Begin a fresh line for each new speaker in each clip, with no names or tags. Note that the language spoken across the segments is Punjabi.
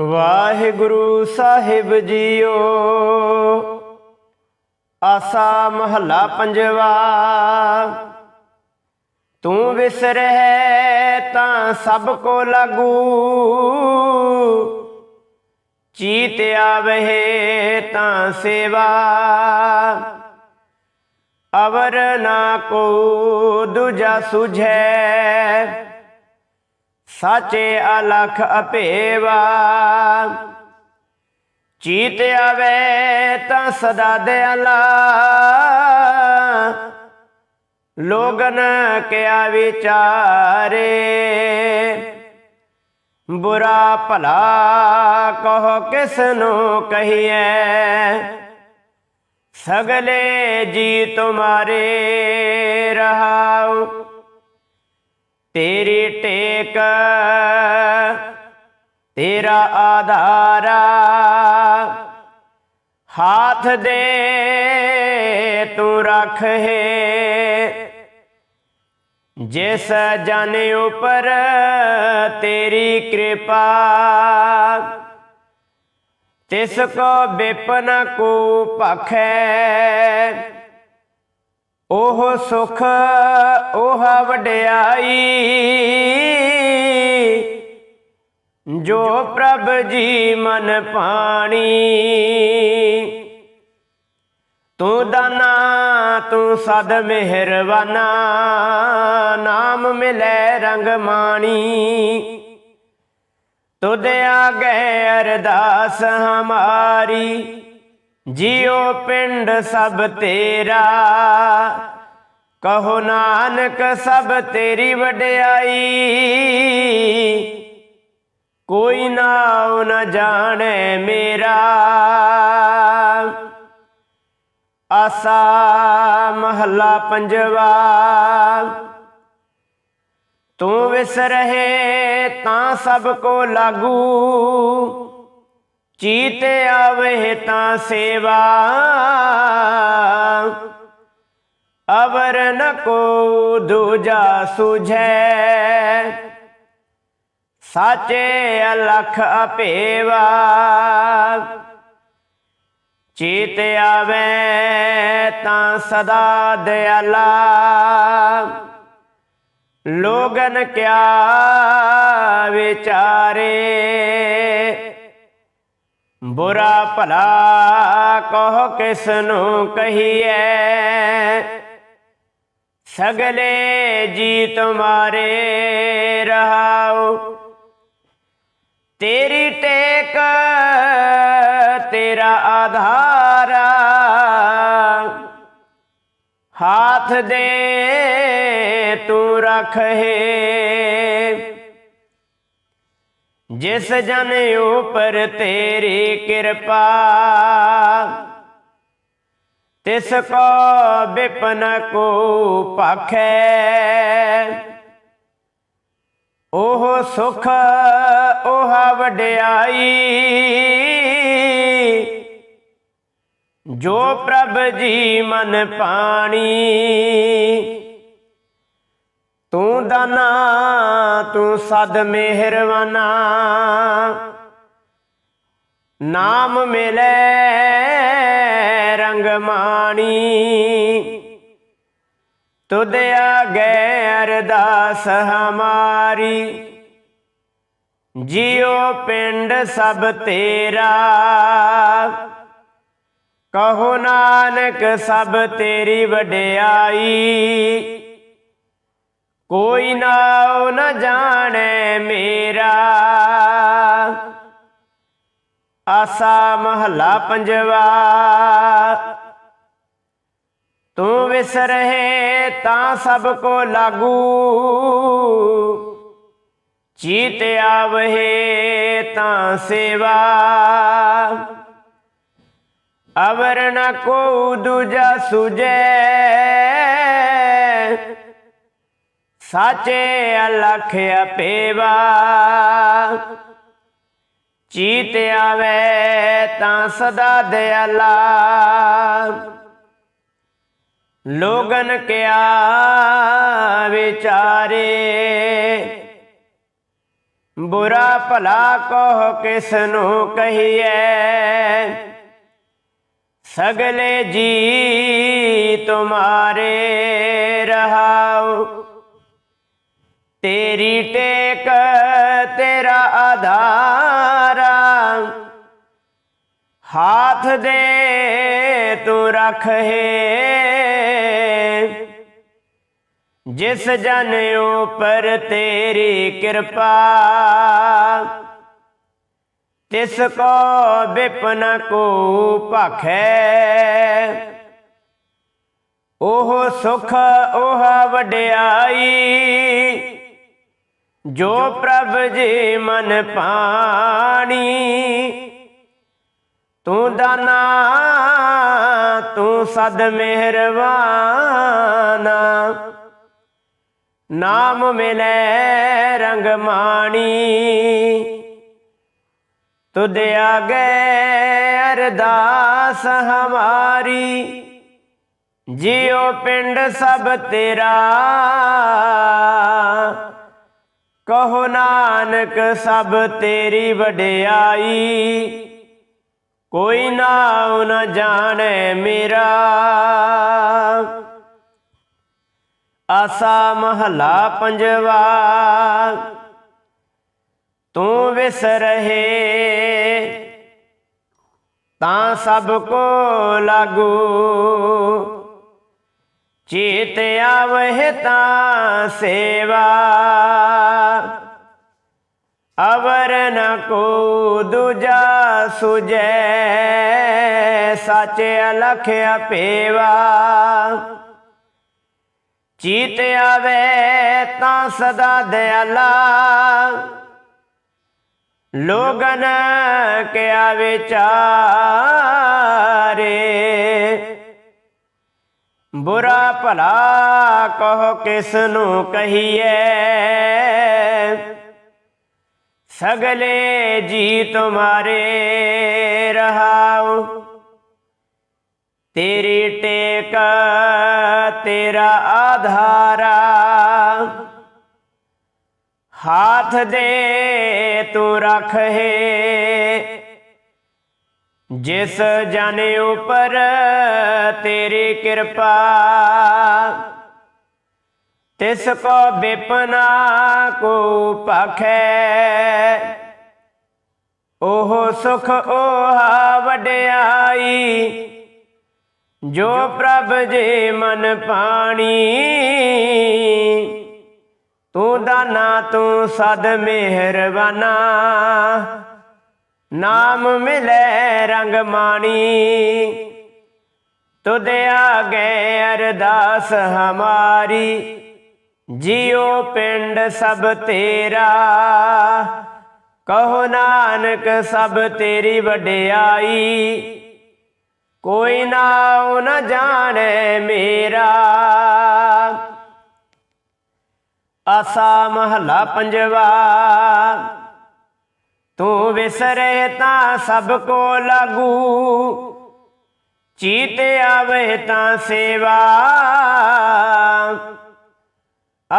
ਵਾਹਿਗੁਰੂ ਸਾਹਿਬ ਜੀਓ। ਆਸਾ ਮਹੱਲਾ ਪੰਜਵਾ, ਤੂੰ ਵਿਸਰਹਿ ਤਾਂ ਸਭ ਕੋ ਲਾਗੂ। ਚੀਤ ਆਵਹਿ ਤਾਂ ਸੇਵਾ। ਅਵਰ ਨਾ ਕੋ ਦੂਜਾ ਸੁਝੈ। ਸਾਚੇ ਅਲਖ ਅਪੇਵਾ। ਚੀਤ ਆਵੇ ਤਾਂ ਸਦਾ ਦਿਆਲਾ। ਲੋਗਨ ਕਿਆ ਵਿਚਾਰੇ। ਬੁਰਾ ਭਲਾ ਕਹੋ ਕਿਸ ਨੂੰ ਕਹੀਏ ਸਗਲੇ ਜੀ ਤੁਮਾਰੇ ਰਹਾਉ। ਤੇਰੀ ਟੇਕ, ਤੇਰਾ ਆਧਾਰਾ, ਹਾਥ ਦੇ ਤੂੰ ਰੱਖ ਹੈ। ਜਿਸ ਜਨ ਉਪਰ ਤੇਰੀ ਕਿਰਪਾ, ਤਿਸ ਕੋ ਬਿਪਨ ਕੋ ਭਖੈ। ਉਹ ਸੁਖ ਉਹ ਵਡਿਆਈ। ਜੋ ਪ੍ਰਭ ਜੀ ਮਨ ਪਾਣੀ ਤੂੰ ਦਾਨਾ, ਤੂੰ ਸਦ ਮਿਹਰਬਾਨਾ। ਨਾਮ ਮਿਲੇ ਰੰਗ ਮਾਣੀ। ਤੁਧ ਆਗੇ ਅਰਦਾਸ ਹਮਾਰੀ। ਜਿਉ ਪਿੰਡ ਸਭ ਤੇਰਾ, ਕਹੋ ਨਾਨਕ ਸਭ ਤੇਰੀ ਵਡਿਆਈ। ਕੋਈ ਨਾਉ ਨ ਜਾਣੇ ਮੇਰਾ, ਆਸਾ ਮਹੱਲਾ ਪੰਜਵਾ। ਤੂੰ ਵਿਸਰਹਿ ਤਾਂ ਸਭ ਕੋ ਲਾਗੂ ਚੀਤ ਆਵੇ ਤਾਂ ਸੇਵਾ। ਅਵਰ ਨ ਕੋ ਦੂਜਾ ਸੁਝੈ। ਸਾਚੇ ਅਲਖ ਅਪੇਵਾ। ਚੀਤ ਆਵੇ ਤਾਂ ਸਦਾ ਦਿਆਲਾ। ਲੋਗਨ ਕਿਆ ਵਿਚਾਰੇ। ਬੁਰਾ ਭਲਾ ਕਹੋ ਕਿਸ ਨੂੰ ਕਹੀਏ ਸਗਲੇ ਜੀ ਤੁਮਾਰੇ ਰਹਾਉ। ਤੇਰੀ ਟੇਕ, ਤੇਰਾ ਆਧਾਰਾ। ਹਾਥ ਦੇ ਤੂੰ ਰੱਖ ਜਿਸ ਜਨ ਉਪਰ ਤੇਰੀ ਕਿਰਪਾ, ਤਿਸ ਕੋ ਬਿਪਨ ਕੋ ਭਖੈ ਉਹ ਸੁਖ, ਉਹ ਵਡਿਆਈ, ਜੋ ਪ੍ਰਭ ਜੀ ਮਨ ਪਾਣੀ ਤੂੰ ਦਾਨਾ, ਤੂੰ ਸਦ ਮਿਹਰਵਾਨਾ। ਨਾਮ ਮਿਲੇ ਰੰਗ ਮਾਣੀ। ਤੁਧ ਆਗੇ ਅਰਦਾਸ ਹਮਾਰੀ। ਜਿਉ ਪਿੰਡ ਸਭ ਤੇਰਾ। ਕਹੋ ਨਾਨਕ ਸਭ ਤੇਰੀ ਵਡਿਆਈ। ਕੋਈ ਨਾਉ ਨ ਜਾਣੇ ਮੇਰਾ। ਆਸਾ ਮਹੱਲਾ ਪੰਜਵਾ। ਤੂੰ ਵਿਸਰਹਿ ਤਾਂ ਸਭ ਕੋ ਲਾਗੂ। ਚੀਤ ਆਵਹਿ ਤਾਂ ਸੇਵਾ। ਅਵਰ ਨ ਕੋ ਦੂਜਾ ਸੁਜੈ ਸਾਚੇ ਅਲਖ ਅਪੇਵਾ। ਚੀਤ ਆਵੇ ਤਾਂ ਸਦਾ ਦਿਆਲਾ। ਲੋਗਨ ਕਿਆ ਵਿਚਾਰੇ। ਬੁਰਾ ਭਲਾ ਕਹੋ ਕਿਸ ਨੂੰ ਕਹੀਏ ਸਗਲੇ ਜੀ ਤੁਮਾਰੇ ਰਹਾਉ। ਤੇਰੀ ਟੇਕ ਤੇਰਾ ਆਧਾਰਾ। ਹਾਥ ਦੇ ਤੂੰ ਰੱਖ ਹੈ। ਜਿਸ ਜਨ ਉਪਰ ਤੇਰੀ ਕਿਰਪਾ, ਤਿਸ ਕੋ ਵਿਪਨ ਕੋ ਭਖੈ। ਉਹ ਸੁਖ, ਉਹ ਵਡਿਆਈ ਜੋ ਪ੍ਰਭ ਜੀ ਮਨ ਪਾਣੀ, ਤੂੰ ਦਾਨਾ, ਤੂੰ ਸਦ ਮਿਹਰਬਾਨਾ। ਨਾਮ ਮਿਲੇ ਰੰਗ ਮਾਣੀ, ਤੁਧ ਆਗੇ ਅਰਦਾਸ ਹਮਾਰੀ। ਜਿਉ ਪਿੰਡ ਸਭ ਤੇਰਾ ਕਹੋ ਨਾਨਕ, ਸਭ ਤੇਰੀ ਵਡਿਆਈ। ਕੋਈ ਨਾਉ ਨ ਜਾਣੇ ਮੇਰਾ। ਆਸਾ ਮਹਲਾ ਪੰਜਵਾ, ਤੂੰ ਵਿਸਰਹਿ ਤਾਂ ਸਭ ਕੋ ਲਾਗੂ। ਚੇਤ ਆਵਹਿ ਤਾਂ ਸੇਵਾ। ਅਵਰ ਨ ਕੋ ਦੂਜਾ ਸੁਜੈ ਸਾਚੇ ਅਲਖ ਅਪੇਵਾ ਚੀਤ ਆਵੇ ਤਾਂ ਸਦਾ ਦਿਆਲਾ। ਲੋਗਨ ਕਿਆ ਵਿਚਾਰੇ। ਬੁਰਾ ਭਲਾ ਕਹੋ ਕਿਸ ਨੂੰ ਕਹੀਏ ਸਗਲੇ ਜੀ ਤੁਮਾਰੇ ਰਹਾਉ। ਤੇਰੀ ਟੇਕ ਤੇਰਾ ਆਧਾਰਾ। ਹਾਥ ਦੇ ਤੂੰ ਰੱਖ ਹੈ। ਜਿਸ ਜਨ ਉਪਰ ਤੇਰੀ ਕਿਰਪਾ, ਤਿਸ ਕੋ ਬਿਪਨਾ ਕੋ ਭਖੈ ਉਹ ਸੁਖ ਉਹ ਵਡਿਆਈ, ਜੋ ਪ੍ਰਭ ਜੀ ਮਨ ਪਾਣੀ, ਤੂੰ ਦਾਨਾ ਤੂੰ ਸਦ ਮਿਹਰਬਾਨਾ। ਨਾਮ ਮਿਲੇ ਰੰਗ ਮਾਣੀ। ਤੁਧ ਆਗੇ ਅਰਦਾਸ ਹਮਾਰੀ। ਜਿਉ ਪਿੰਡ ਸਭ ਤੇਰਾ। ਕਹੋ ਨਾਨਕ ਸਭ ਤੇਰੀ ਵਡਿਆਈ। ਕੋਈ ਨਾ ਉਹ ਨਾ ਜਾਣੇ ਮੇਰਾ। ਆਸਾ ਮਹਲਾ ਪੰਜਵਾ। ਵਿਸਰੇ ਤਾਂ ਸਭ ਕੋ ਲਾਗੂ। ਚੀਤ ਆਵੇ ਤਾਂ ਸੇਵਾ।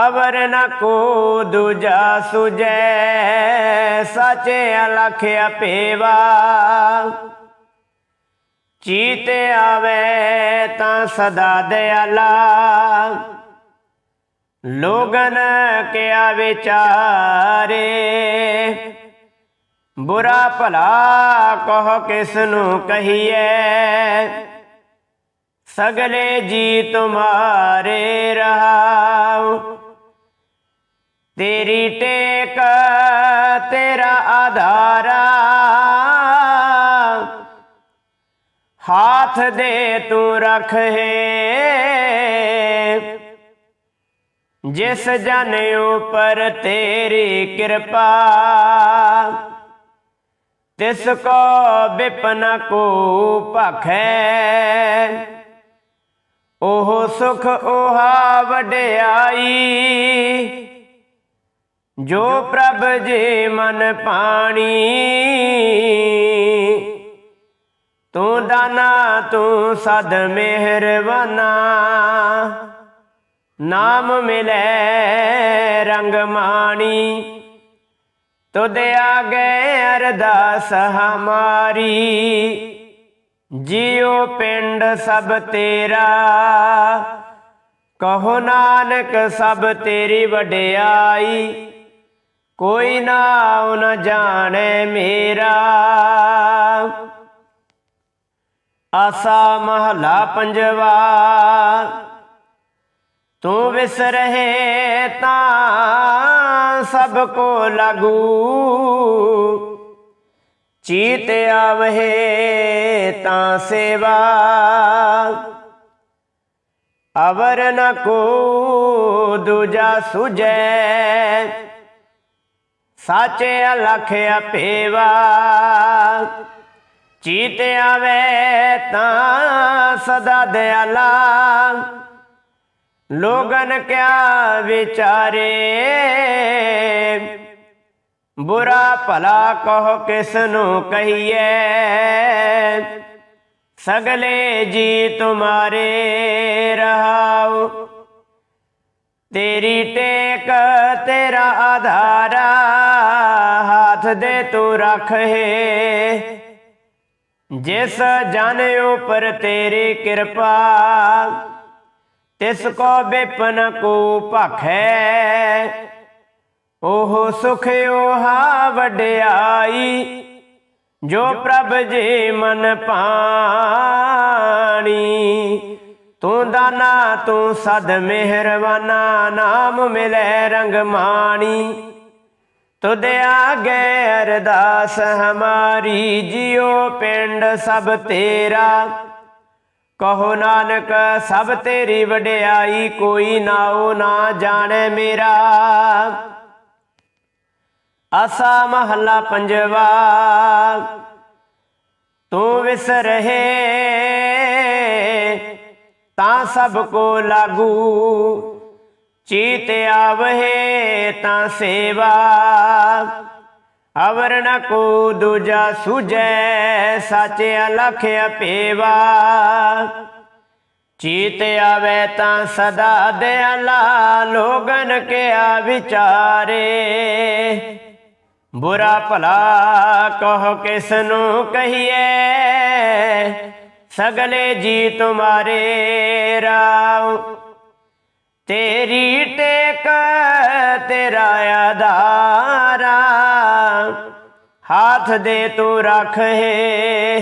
ਅਵਰ ਨ ਕੋ ਦੂਜਾ ਸੁਜੈ ਸਾਚੇ ਅਲਖ ਅਪੇਵਾ। ਚੀਤ ਆਵੇ ਤਾਂ ਸਦਾ ਦਿਆਲਾ। ਲੋਗਨ ਕਿਆ ਵਿਚਾਰੇ ਬੁਰਾ ਭਲਾ ਕਹੋ ਕਿਸ ਨੂੰ ਕਹੀਏ ਸਗਲੇ ਜੀ ਤੁਮਾਰੇ ਰਹਾਉ। ਤੇਰੀ ਟੇਕ ਤੇਰਾ ਆਧਾਰਾ। ਹਾਥ ਦੇ ਤੂੰ ਰੱਖ ਹੈ। ਜਿਸ ਜਨ ਉਪਰ ਤੇਰੀ ਕਿਰਪਾ। ਤਿਸ ਕੋ ਬਿਪਨ ਕੋ ਭਖੈ। ਉਹ ਸੁਖ 오ਹਾ ਵਡਿਆਈ, ਜੋ ਪ੍ਰਭ ਜੀ ਮਨ ਪਾਣੀ। ਤੂੰ ਦਾਨਾ, ਤੂੰ ਸਦ ਮਿਹਰਬਾਨਾ। ਨਾਮ ਮਿਲੇ ਰੰਗ ਮਾਣੀ। ਤੁਧ ਆਗੇ ਅਰਦਾਸ ਹਮਾਰੀ, ਜਿਉ ਪਿੰਡ ਸਭ ਤੇਰਾ। ਕਹੋ ਨਾਨਕ ਸਭ ਤੇਰੀ ਵਡਿਆਈ, ਕੋਈ ਨਾ ਨ ਜਾਣੇ ਮੇਰਾ। ਆਸਾ ਮਹਲਾ ਪੰਜਵਾ ਤੂੰ ਵਿਸਰਹਿ ਤਾਂ ਸਭ ਕੋ ਲਾਗੂ। ਚੀਤ ਆਵਹਿ ਤਾਂ ਸੇਵਾ। ਅਵਰ ਨ ਕੋ ਦੂਜਾ ਸੁਜੈ ਸਾਚੇ ਅਲਖ ਅਪੇਵਾ। ਚੀਤ ਆਵੇ ਤਾਂ ਸਦਾ ਦਿਆਲਾ। ਲੋਗਨ ਕਿਆ ਵਿਚਾਰੇ? ਬੁਰਾ ਭਲਾ ਕਹੋ ਕਿਸ ਨੂੰ ਕਹੀਏ? ਸਗਲੇ ਜੀ ਤੁਮਾਰੇ ਰਹਾਉ। ਤੇਰੀ ਟੇਕ ਤੇਰਾ ਆਧਾਰਾ ਹੱਥ ਦੇ ਤੂੰ ਹੈ। ਜਿਸ ਜਨ ਉਪਰ ਤੇਰੀ ਕਿਰਪਾ ਤਿਸ ਕੋ ਬੇਪਨ ਕੋ ਭਖੈ, ਉਹ ਸੁਖ ਓਹਾ ਵਡਿਆਈ, ਜੋ ਪ੍ਰਭ ਜੀ ਮਨ ਪਾਣੀ। ਤੂੰ ਦਾਨਾ, ਤੂੰ ਸਦ ਮਿਹਰਵਾਨਾ ਨਾਮ ਮਿਲੇ ਰੰਗ ਮਾਣੀ। ਤੁਧ ਆਗੇ ਅਰਦਾਸ ਹਮਾਰੀ, ਜਿਉ ਪਿੰਡ ਸਭ ਤੇਰਾ। ਕਹੋ ਨਾਨਕ, ਸਭ ਤੇਰੀ ਵਡਿਆਈ ਕੋਈ ਨਾਉ ਨਾ ਜਾਣੇ ਮੇਰਾ। ਆਸਾ ਮਹੱਲਾ ਪੰਜਵਾ, ਤੂੰ ਵਿਸਰਹਿ ਤਾਂ ਸਭ ਕੋ ਲਾਗੂ। ਚੀਤ ਆਵਹਿ ਤਾਂ ਸੇਵਾ। ਅਵਰ ਨ ਕੋ ਦੂਜਾ ਸੁਜੈ ਸੱਚ ਅਲਖ ਅਪੇਵਾ। ਚੀਤ ਆਵੇ ਤਾਂ ਸਦਾ ਦਿਆਲਾ, ਲੋਗਨ ਕਿਆ ਵਿਚਾਰੇ। ਬੁਰਾ ਭਲਾ ਕਹੋ ਕਿਸ ਨੂੰ ਕਹੀਏ ਸਗਲੇ ਜੀ ਤੁਮਾਰੇ ਰਾਉ। ਤੇਰੀ ਟੇਕ ਤੇਰਾ ਆਧਾਰਾ ਹਾਥ ਦੇ ਤੂੰ ਰੱਖ ਹੈ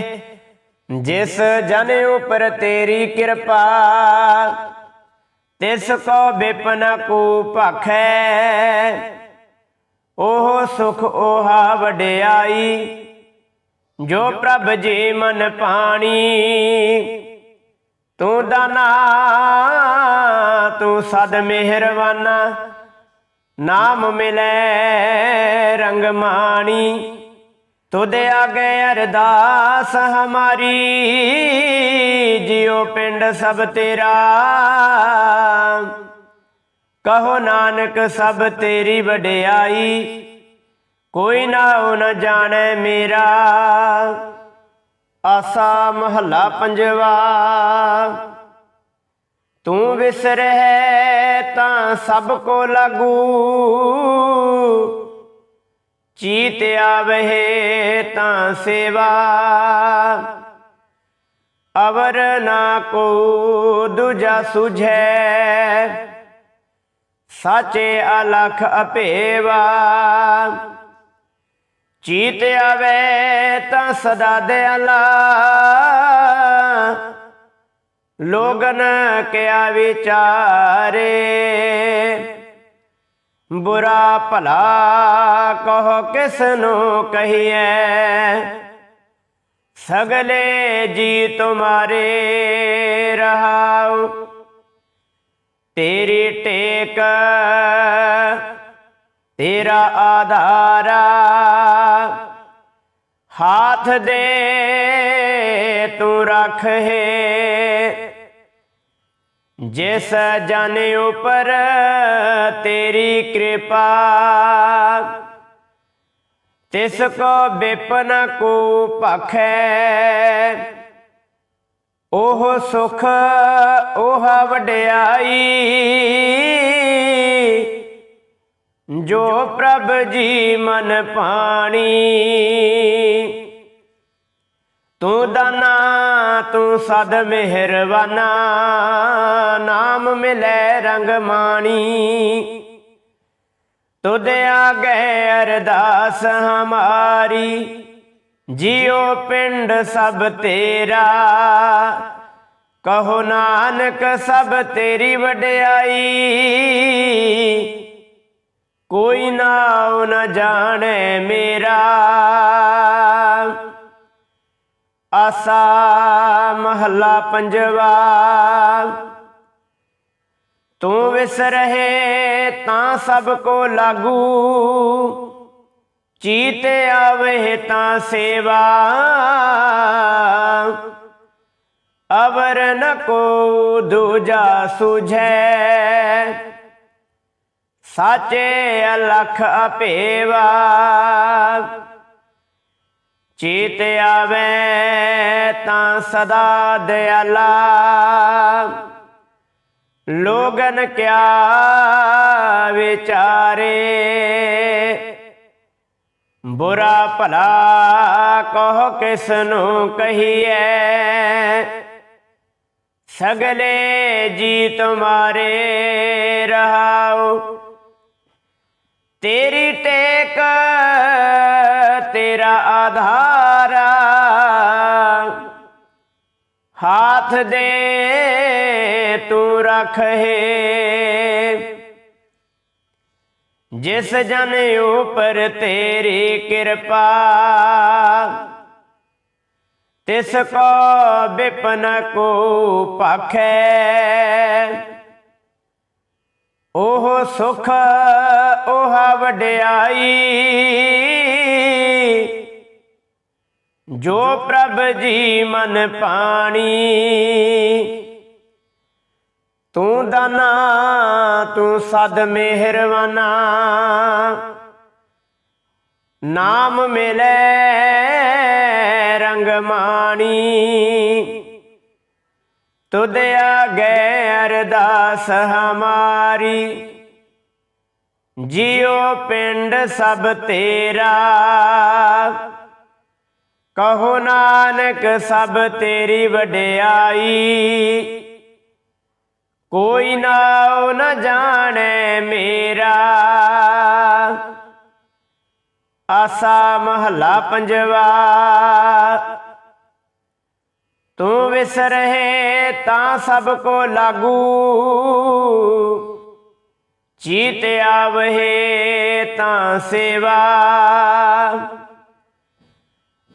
ਜਿਸ ਜਨ ਉਪਰ ਤੇਰੀ ਕਿਰਪਾ ਤਿਸ ਕੋ ਬਿਪਨ ਕੋ ਭਖੈ ਉਹ ਸੁਖ 오ਹਾ ਵਡਿਆਈ ਜੋ ਪ੍ਰਭ ਜੀ ਮਨ ਪਾਣੀ ਤੂੰ ਦਾਨਾ ਤੂੰ ਸਦ ਮਿਹਰਵਾਨਾ ਨਾਮ ਮਿਲੇ ਰੰਗ ਮਾਣੀ ਤੁਧ ਆਗੇ ਅਰਦਾਸ ਹਮਾਰੀ, ਜਿਉ ਪਿੰਡ ਸਭ ਤੇਰਾ। ਕਹੋ ਨਾਨਕ ਸਭ ਤੇਰੀ ਵਡਿਆਈ, ਕੋਈ ਨਾਉ ਨ ਜਾਣੈ ਮੇਰਾ। ਆਸਾ ਮਹੱਲਾ ਪੰਜਵਾ, ਤੂੰ ਵਿਸਰਹਿ ਤਾਂ ਸਭ ਕੋ ਲਾਗੂ। ਚੀਤ ਆਵਹਿ ਤਾਂ ਸੇਵਾ। ਅਵਰ ਨਾ ਕੋ ਦੂਜਾ ਸੁਝੈ। ਸਾਚੇ ਅਲਖ ਅਪੇਵਾ। ਚੀਤ ਆਵੇ ਤਾਂ ਸਦਾ ਦਿਆਲਾ। ਲੋਗਨ ਕਿਆ ਵਿਚਾਰੇ। ਬੁਰਾ ਭਲਾ ਕਹੋ ਕਿਸ ਨੂੰ ਕਹੀਏ ਸਗਲੇ ਜੀ ਤੁਮਾਰੇ ਰਹਾਉ, ਤੇਰੀ ਟੇਕ ਤੇਰਾ ਆਧਾਰਾ ਹਾਥ ਦੇ ਤੂੰ ਰੱਖ ਹੈ। ਜਿਸ ਜਨ ਉਪਰ ਤੇਰੀ ਕਿਰਪਾ, ਤਿਸ ਕੋ ਬਿਪਨ ਕੋ ਭਖੈ, ਉਹ ਸੁਖ, ਉਹ ਵਡਿਆਈ, ਜੋ ਪ੍ਰਭ ਜੀ ਮਨ ਪਾਣੀ ਤੂੰ ਦਾਨਾ, ਤੂੰ ਸਦ ਮਿਹਰਬਾਨਾ, ਨਾਮ ਮਿਲੇ ਰੰਗ ਮਾਣੀ। ਤੁਧ ਆਗੇ ਅਰਦਾਸ ਹਮਾਰੀ, ਜਿਉ ਪਿੰਡ ਸਭ ਤੇਰਾ। ਕਹੋ ਨਾਨਕ ਸਭ ਤੇਰੀ ਵਡਿਆਈ, ਕੋਈ ਨਾਉ ਨਾ ਜਾਣੇ ਮੇਰਾ। ਆਸਾ ਮਹੱਲਾ ਪੰਜਵਾ। ਤੂੰ ਵਿਸਰਹਿ ਤਾਂ ਸਭ ਕੋ ਲਾਗੂ। ਚੀਤ ਆਵੇ ਤਾਂ ਸੇਵਾ। ਅਵਰ ਨ ਕੋ ਦੂਜਾ ਸੁਝੈ। ਸਾਚੇ ਅਲਖ ਅਪੇਵਾ। ਚੀਤ ਆਵੇ ਤਾਂ ਸਦਾ ਦਿਆਲਾ। ਲੋਗਨ ਕਿਆ ਵਿਚਾਰੇ। ਬੁਰਾ ਭਲਾ ਕਹੋ ਕਿਸ ਨੂੰ ਕਹੀਏ ਸਗਲੇ ਜੀ ਤੁਮਾਰੇ ਰਹਾਉ। ਤੇਰੀ ਟੇਕ ਤੇਰਾ ਆਧਾਰਾ। ਹਾਥ ਦੇ ਤੂੰ ਰੱਖ ਹੈ। ਜਿਸ ਜਨ ਉਪਰ ਤੇਰੀ ਕਿਰਪਾ, ਤਿਸ ਕੋ ਬਿਪਨ ਕੋ ਭਾਖੈ ਉਹ ਸੁਖ, ਉਹ ਵਡਿਆਈ। ਜੋ ਪ੍ਰਭ ਜੀ ਮਨ ਪਾਣੀ, ਤੂੰ ਦਾਨਾ, ਤੂੰ ਸਦ ਮਿਹਰਵਾਨਾ ਨਾਮ ਮਿਲੇ ਰੰਗ ਮਾਣੀ, ਤੁਧ ਆਗੇ ਅਰਦਾਸ ਹਮਾਰੀ। ਜਿਉ ਪਿੰਡ ਸਭ ਤੇਰਾ ਕਹੋ ਨਾਨਕ ਸਭ ਤੇਰੀ ਵਡਿਆਈ। ਕੋਈ ਨਾਉ ਨਾ ਜਾਣੇ ਮੇਰਾ। ਆਸਾ ਮਹੱਲਾ ਪੰਜਵਾ। ਤੂੰ ਵਿਸਰਹਿ ਤਾਂ ਸਭ ਕੋ ਲਾਗੂ। ਚੀਤ ਆਵਹੇ ਤਾਂ ਸੇਵਾ।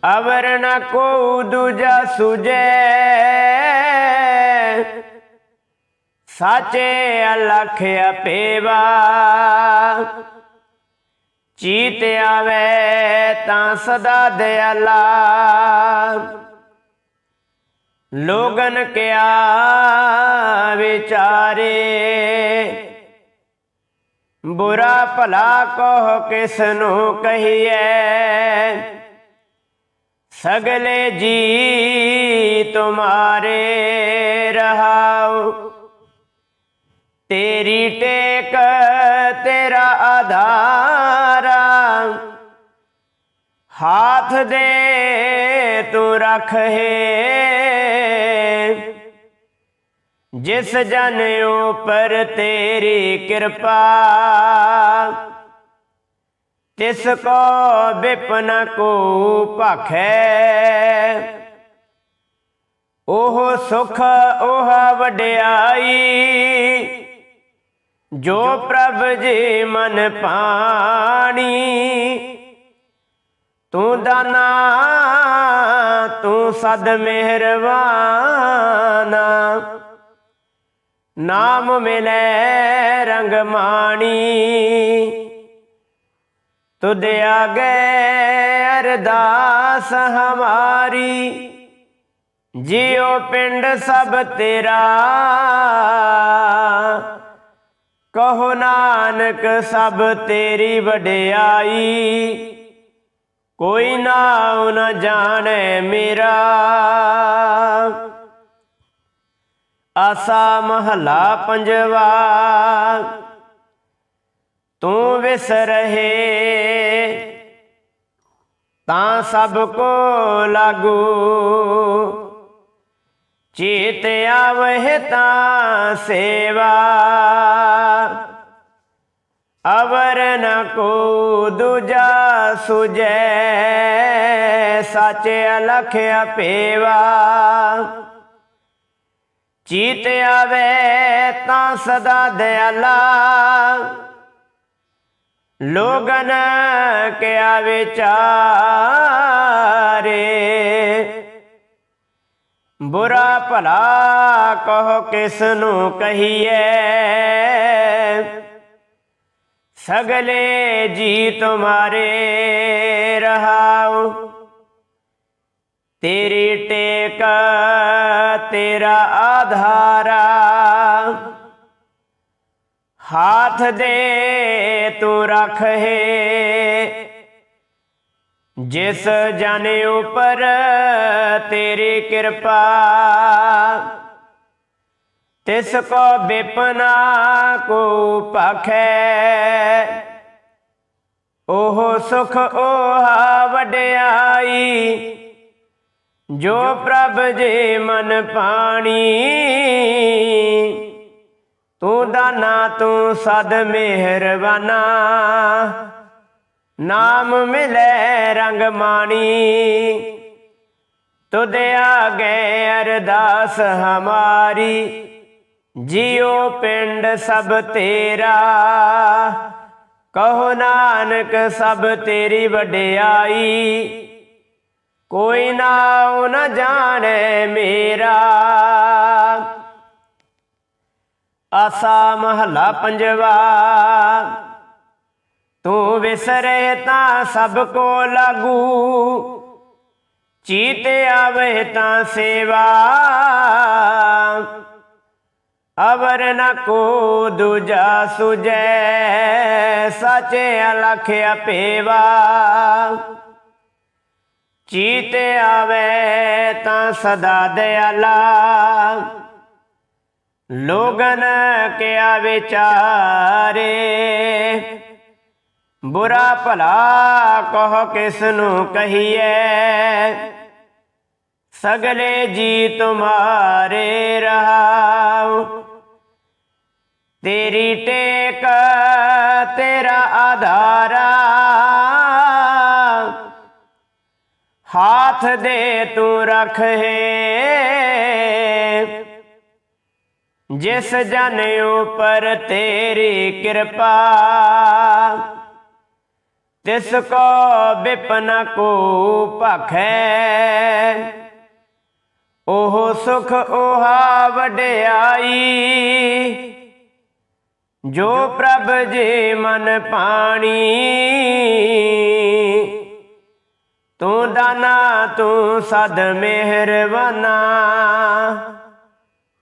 ਅਵਰ ਨ ਕੋ ਦੂਜਾ ਸੁਜੈ ਸਾਚੇ ਅਲਖ ਅਪੇਵਾ। ਚੀਤ ਆਵੇ ਤਾਂ ਸਦਾ ਦਿਆਲਾ। ਲੋਗਨ ਕਿਆ ਵਿਚਾਰੇ। ਬੁਰਾ ਭਲਾ ਕਹੋ ਕਿਸ ਨੂੰ ਕਹੀਏ ਸਗਲੇ ਜੀ ਤੁਮਾਰੇ ਰਹਾਉ ਤੇਰੀ ਟੇਕ ਤੇਰਾ ਆਧਾਰਾ ਹਾਥ ਦੇ ਤੂੰ ਰਖੇ ਜਿਸ ਜਨ ਉਪਰ ਤੇਰੀ ਕਿਰਪਾ ਤਿਸ ਕੋ ਬਿਪਨ ਕੋ ਭਖੈ। ਉਹ ਸੁਖ ਉਹ ਵਡਿਆਈ, ਜੋ ਪ੍ਰਭ ਜੀ ਮਨ ਪਾਣੀ। ਤੂੰ ਦਾਨਾ, ਤੂੰ ਸਦ ਮਿਹਰਬਾਨਾ ਨਾਮ ਮਿਲੇ ਰੰਗ ਮਾਣੀ। ਤੁਧ ਆਗੇ ਅਰਦਾਸ ਹਮਾਰੀ। ਜਿਉ ਪਿੰਡ ਸਭ ਤੇਰਾ। ਕਹੋ ਨਾਨਕ ਸਭ ਤੇਰੀ ਵਡਿਆਈ। ਕੋਈ ਨਾਉ ਨ ਜਾਣੇ ਮੇਰਾ। ਆਸਾ ਮਹਲਾ ਪੰਜਵਾ। ਤੂੰ ਵਿਸਰਹਿ ਤਾਂ ਸਭ ਕੋ ਲਾਗੂ। ਚੀਤ ਆਵਹਿ ਤਾਂ ਸੇਵਾ, ਅਵਰ ਨ ਕੋ ਦੂਜਾ ਸੁਜੈ ਸਾਚੇ ਅਲਖ ਅਪੇਵਾ। ਚੀਤ ਆਵੇ ਤਾਂ ਸਦਾ ਦਿਆਲਾ ਲੋਗਨ ਕਿਆ ਵਿਚਾਰੇ? ਬੁਰਾ ਭਲਾ ਕਹੋ ਕਿਸ ਨੂੰ ਕਹੀਏ? ਸਗਲੇ ਜੀ ਤੁਮਾਰੇ ਰਹਾਉ। ਤੇਰੀ ਟੇਕ ਤੇਰਾ ਆਧਾਰਾ। ਹਾਥ ਦੇ, ਤੂੰ ਰਖੇ ਜਿਸ ਜਨ ਉਪਰ ਤੇਰੀ ਕਿਰਪਾ, ਤਿਸ ਕੋ ਬਿਪਨਾ ਕੋ ਭਖੈ ਉਹ ਸੁਖ ਓਹਾ ਵਡਿਆਈ, ਜੋ ਪ੍ਰਭ ਜੇ ਮਨ ਪਾਣੀ। ਤੂੰ ਦਾਨਾ, ਤੂੰ ਸਦ ਮਿਹਰਬਾਨਾ। ਨਾਮ ਮਿਲੇ ਰੰਗ ਮਾਣੀ। ਤੁਧ ਆਗੇ ਅਰਦਾਸ ਹਮਾਰੀ। ਜਿਉ ਪਿੰਡ ਸਭ ਤੇਰਾ। ਕਹੋ ਨਾਨਕ ਸਭ ਤੇਰੀ ਵਡਿਆਈ। ਕੋਈ ਨਾ ਉਹ ਨਾ ਜਾਣੇ ਮੇਰਾ। ਆਸਾ ਮਹਲਾ ਪੰਜਵਾ। ਤੂੰ ਵਿਸਰੇ ਤਾਂ ਸਭ ਕੋ ਲਾਗੂ। ਚੀਤ ਆਵੇ ਤਾਂ ਸੇਵਾ। ਅਵਰ ਨ ਕੋ ਦੂਜਾ ਸੁਜੈ ਸਾਚੇ ਅਲਖ ਅਪੇਵਾ ਚੀਤ ਆਵੇ ਤਾਂ ਸਦਾ ਦਿਆਲਾ ਲੋਗਨ ਕਿਆ ਵਿਚਾਰੇ? ਬੁਰਾ ਭਲਾ ਕਹ ਕਿਸ ਨੂੰ ਕਹੀਏ ਸਗਲੇ ਜੀ ਤੁਮਾਰੇ ਰਹਾਉ। ਤੇਰੀ ਟੇਕ ਤੇਰਾ ਆਧਾਰਾ। ਹਾਥ ਦੇ ਤੂੰ ਰਖੇ ਜਿਸ ਜਨ ਉਪਰ ਤੇਰੀ ਕਿਰਪਾ, ਤਿਸ ਕੋ ਬਿਪਨਾ ਕੋ ਭਖੈ। ਉਹ ਸੁਖ 오ਹਾ ਵਡਿਆਈ, ਜੋ ਪ੍ਰਭ ਜੀ ਮਨ ਪਾਣੀ। ਤੂੰ ਦਾਨਾ, ਤੂੰ ਸਦ ਮਿਹਰਬਾਨਾ।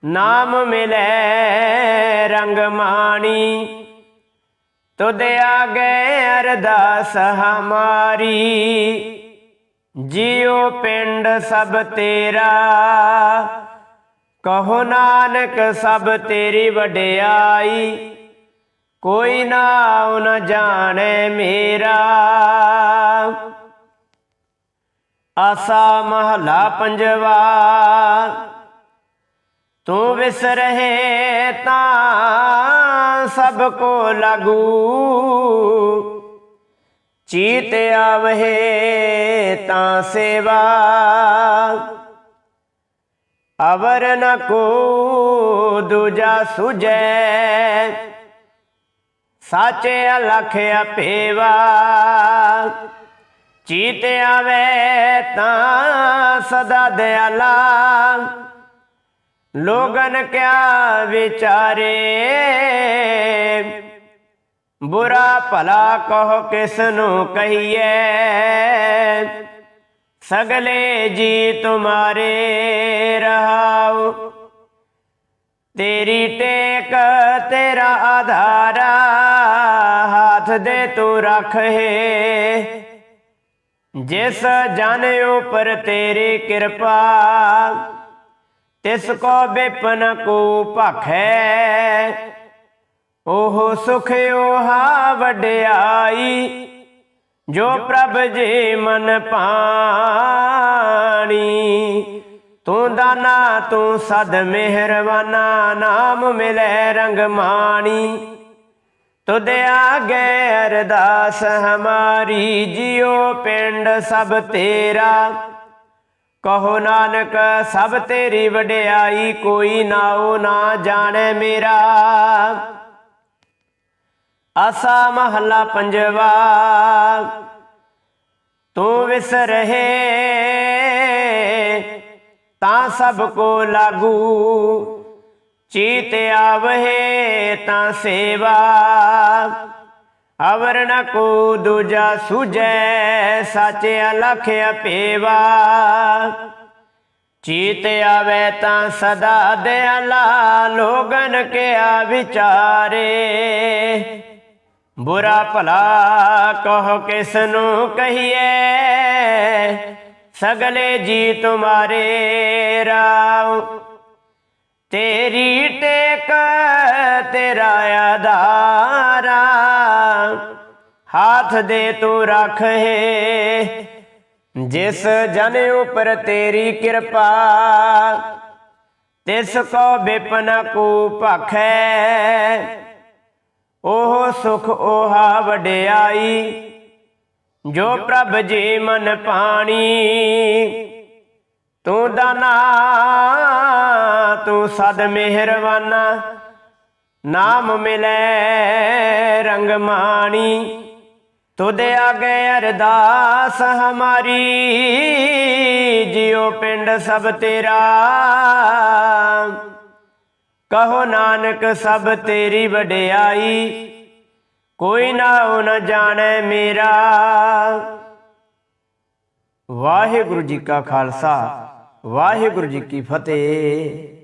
ਨਾਮ ਮਿਲੈ ਰੰਗ ਮਾਣੀ। ਤੁਧ ਆਗੇ ਅਰਦਾਸ ਹਮਾਰੀ। ਜਿਉ ਪਿੰਡ ਸਭ ਤੇਰਾ। ਕਹੋ ਨਾਨਕ ਸਭ ਤੇਰੀ ਵਡਿਆਈ। ਕੋਈ ਨਾ ਨ ਜਾਣੇ ਮੇਰਾ। ਆਸਾ ਮਹਲਾ ਪੰਜਵਾ। ਤੂੰ ਵਿਸਰਹਿ ਤਾਂ ਸਭ ਕੋ ਲਾਗੂ। ਚੀਤ ਆਵਹਿ ਤਾਂ ਸੇਵਾ। ਅਵਰ ਨ ਕੋ ਦੂਜਾ ਸੁਜੈ ਸਾਚੇ ਅਲਖ ਅਪੇਵਾ ਚੀਤ ਆਵੇ ਤਾਂ ਸਦਾ ਦਿਆਲਾ। ਲੋਗਨ ਕਿਆ ਵਿਚਾਰੇ? ਬੁਰਾ ਭਲਾ ਕਹੋ ਕਿਸ ਨੂੰ ਕਹੀਏ? ਸਗਲੇ ਜੀ ਤੁਮਾਰੇ ਰਹਾਉ। ਤੇਰੀ ਟੇਕ ਤੇਰਾ ਆਧਾਰਾ, ਹੱਥ ਦੇ ਤੂੰ ਹੈ। ਜਿਸ ਜਨ ਉਪਰ ਤੇਰੀ ਕਿਰਪਾ ਤਿਸ ਕੋ ਬਿਪਨ ਕੋ ਭਖੈ, ਉਹ ਸੁਖ ਓਹਾ ਵਡਿਆਈ, ਜੋ ਪ੍ਰਭ ਜੀ ਮਨ ਪਾਣੀ। ਤੂੰ ਦਾਨਾ, ਤੂੰ ਸਦ ਮਿਹਰਵਾਨਾ ਨਾਮ ਮਿਲੇ ਰੰਗ ਮਾਣੀ। ਤੁਧ ਆਗੇ ਅਰਦਾਸ ਹਮਾਰੀ, ਜਿਉ ਪਿੰਡ ਸਭ ਤੇਰਾ। ਕਹੋ ਨਾਨਕ, ਸਭ ਤੇਰੀ ਵਡਿਆਈ ਕੋਈ ਨਾਉ ਨਾ ਜਾਣੈ ਮੇਰਾ। ਆਸਾ ਮਹੱਲਾ ਪੰਜਵਾ, ਤੂੰ ਵਿਸਰਹਿ ਤਾਂ ਸਭ ਕੋ ਲਾਗੂ। ਚੀਤ ਆਵਹਿ ਤਾਂ ਸੇਵਾ। ਅਵਰ ਨ ਕੋ ਦੂਜਾ ਸੁਜੈ ਸੱਚ ਅਲਖ ਅਪੇਵਾ। ਚੀਤ ਆਵੇ ਤਾਂ ਸਦਾ ਦਿਆਲਾ, ਲੋਗਨ ਕਿਆ ਵਿਚਾਰੇ। ਬੁਰਾ ਭਲਾ ਕਹੋ ਕਿਸ ਨੂੰ ਕਹੀਏ ਸਗਲੇ ਜੀ ਤੁਮਾਰੇ ਰਾਉ। ਤੇਰੀ ਟੇਕ ਤੇਰਾ ਆਧਾਰਾ। ਹਾਥ ਦੇ ਤੂੰ ਰੱਖ ਹੈ ਜਿਸ ਜਨ ਉਪਰ ਤੇਰੀ ਕਿਰਪਾ ਤਿਸ ਕੋ ਬਿਪਨ ਕੋ ਭਖੈ ਉਹ ਸੁਖ 오ਹਾ ਵਡਿਆਈ ਜੋ ਪ੍ਰਭ ਜੀ ਮਨ ਪਾਣੀ ਤੂੰ ਦਾਨਾ ਤੂੰ ਸਦ ਮਿਹਰਵਾਨਾ ਨਾਮ ਮਿਲੈ ਰੰਗ ਮਾਣੀ ਤੁਧ ਆਗੇ ਅਰਦਾਸ ਹਮਾਰੀ, ਜਿਉ ਪਿੰਡ ਸਭ ਤੇਰਾ। ਕਹੋ ਨਾਨਕ ਸਭ ਤੇਰੀ ਵਡਿਆਈ, ਕੋਈ ਨਾ ਨ ਜਾਣੈ ਮੇਰਾ। ਵਾਹਿਗੁਰੂ ਜੀ ਕਾ ਖਾਲਸਾ, ਵਾਹਿਗੁਰੂ ਜੀ ਕੀ ਫਤਿਹ।